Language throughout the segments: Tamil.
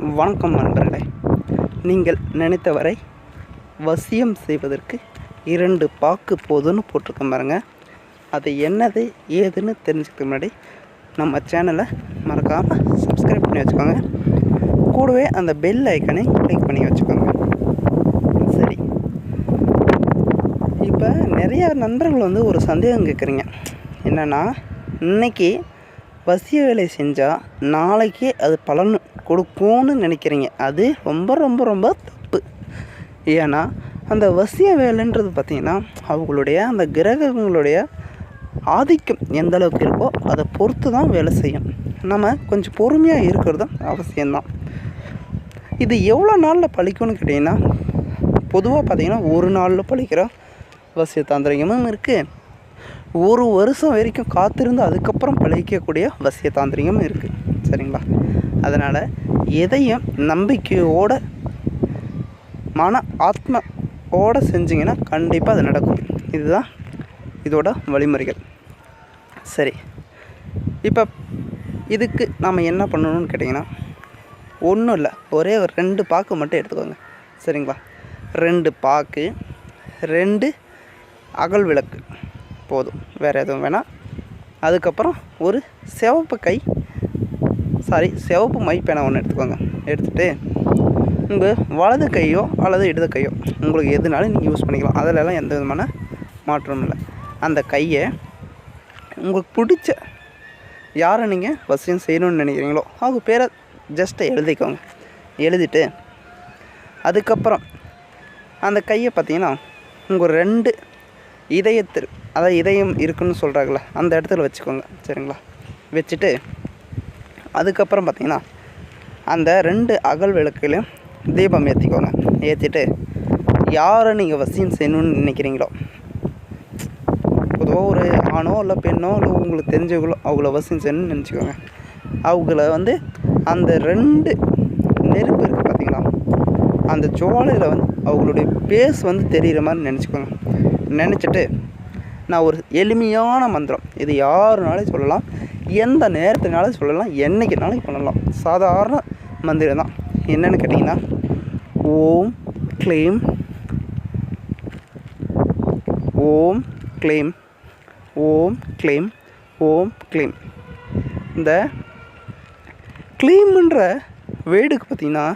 வணக்கம் நண்பர்களே. நீங்கள் நினைத்தவரை வசியம் செய்வதற்கு இரண்டு பாக்கு போதும்னு போட்டிருக்கேன் பாருங்க. அது என்னது ஏதுன்னு தெரிஞ்சுக்க முன்னாடி நம்ம சேனலை மறக்காமல் சப்ஸ்கிரைப் பண்ணி வச்சுக்கோங்க. கூடவே அந்த பெல் ஐக்கனை கிளிக் பண்ணி வச்சுக்கோங்க. சரி. இப்போ நிறைய நண்பர்கள் வந்து ஒரு சந்தேகம் கேட்குறீங்க. என்னென்னா இன்னைக்கு வசிய வேலை செஞ்சால் நாளைக்கே அது பலன் கொடுக்கும்னு நினைக்கிறீங்க. அது ரொம்ப ரொம்ப ரொம்ப தப்பு. ஏன்னா அந்த வசிய வேலைன்றது பார்த்திங்கன்னா அவங்களுடைய அந்த கிரகங்களுடைய ஆதிக்கம் எந்த அளவுக்கு இருக்கோ அதை பொறுத்து தான் வேலை செய்யும். நம்ம கொஞ்சம் பொறுமையாக இருக்கிறது அவசியம்தான். இது எவ்வளோ நாளில் பழிக்கும்னு கேட்டிங்கன்னா பொதுவாக பார்த்திங்கன்னா ஒரு நாளில் பழிக்கிற வசிய தாந்திரிகமும் இருக்குது ஒரு வருஷம் வரைக்கும் காத்திருந்து அதுக்கப்புறம் பழகிக்கக்கூடிய வசிய தாந்திரிகம் இருக்குது சரிங்களா? அதனால் எதையும் நம்பிக்கையோட மன ஆத்மாவோடு செஞ்சிங்கன்னா கண்டிப்பாக அது நடக்கும். இதுதான் இதோட வழிமுறைகள். சரி. இப்போ இதுக்கு நாம் என்ன பண்ணணும்னு கேட்டிங்கன்னா ஒன்றும் இல்லை. ஒரே ஒரு ரெண்டு பாக்கு மட்டும் எடுத்துக்கோங்க. சரிங்களா? ரெண்டு பாக்கு ரெண்டு அகல் விளக்கு. போதும். வேறு எதுவும் வேணாம். அதுக்கப்புறம் ஒரு சிவப்பு கை சாரி சிவப்பு மை பேனா ஒன்று எடுத்துக்கோங்க. எடுத்துகிட்டு உங்கள் வலது கையோ அல்லது இடது கையோ உங்களுக்கு எதுனாலும் நீங்கள் யூஸ் பண்ணிக்கலாம். அதிலெல்லாம் எந்த விதமான மாற்றமும் இல்லை. அந்த கையை உங்களுக்கு பிடிச்ச யாரை நீங்கள் வசியம் செய்யணும்னு நினைக்கிறீங்களோ அவங்க பேரை ஜஸ்ட்டு எழுதிக்கோங்க. எழுதிட்டு அதுக்கப்புறம் அந்த கையை பார்த்தீங்கன்னா உங்கள் ரெண்டு இதயத்தில் அதாவது இதயம் இருக்குன்னு சொல்கிறாங்களே அந்த இடத்துல வச்சுக்கோங்க சரிங்களா? வச்சுட்டு அதுக்கப்புறம் பார்த்தீங்கன்னா அந்த ரெண்டு அகல் விளக்குலையும் தீபம் ஏற்றிக்கோங்க ஏற்றிட்டு யாரை நீங்கள் வசியம் செய்யணும்னு நினைக்கிறீங்களோ பொதுவாக ஒரு ஆணோ இல்லை பெண்ணோ இல்லை உங்களுக்கு தெரிஞ்சவங்களோ அவங்கள வசியம் செய்யணும்னு நினச்சிக்கோங்க. அவங்கள வந்து அந்த ரெண்டு நெருப்பு இருக்குது பார்த்தீங்களா அந்த ஜோலையில் வந்து அவங்களுடைய பேஸ் வந்து தெரிகிற மாதிரி நினச்சிக்கோங்க. நினச்சிட்டு நான் ஒரு எளிமையான மந்திரம். இது யாருனாலும் சொல்லலாம். எந்த நேரத்தினாலும் சொல்லலாம். என்றைக்குனாலும் பண்ணலாம். சாதாரண மந்திரம் தான். என்னென்னு கேட்டிங்கன்னா ஓம் க்ளீம். ஓம் க்ளீம். ஓம் க்ளீம். ஓம் க்ளீம். இந்த க்ளீம்ன்ற வேர்டுக்கு பார்த்திங்கன்னா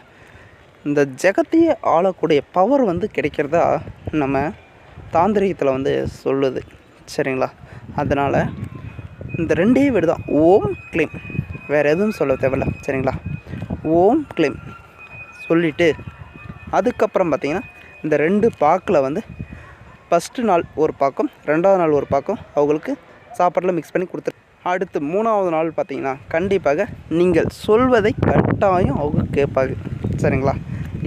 இந்த ஜெகத்தையே ஆளக்கூடிய பவர் வந்து கிடைக்கிறதா நம்ம தாந்திரிகத்தில் வந்து சொல்லுது. சரிங்களா? அதனால் இந்த ரெண்டே வீடு தான். ஓம் க்ளீம். வேறு எதுவும் சொல்ல தேவையில்ல. சரிங்களா? ஓம் க்ளீம். சொல்லிவிட்டு அதுக்கப்புறம் பார்த்திங்கன்னா இந்த ரெண்டு பாக்கில் வந்து ஃபஸ்ட்டு நாள் ஒரு பாக்கம் ரெண்டாவது நாள் ஒரு பாக்கம் அவங்களுக்கு சாப்பாட்டில் மிக்ஸ் பண்ணி கொடுத்துரு அடுத்து மூணாவது நாள் பார்த்திங்கன்னா கண்டிப்பாக நீங்கள் சொல்வதை கட்டாயம் அவங்க கேட்பாங்க. சரிங்களா?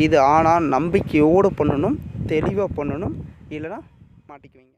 இது ஆனால் நம்பிக்கையோடு பண்ணணும் தெளிவாக பண்ணணும் இல்லைனா மாட்டிக்குவீங்க.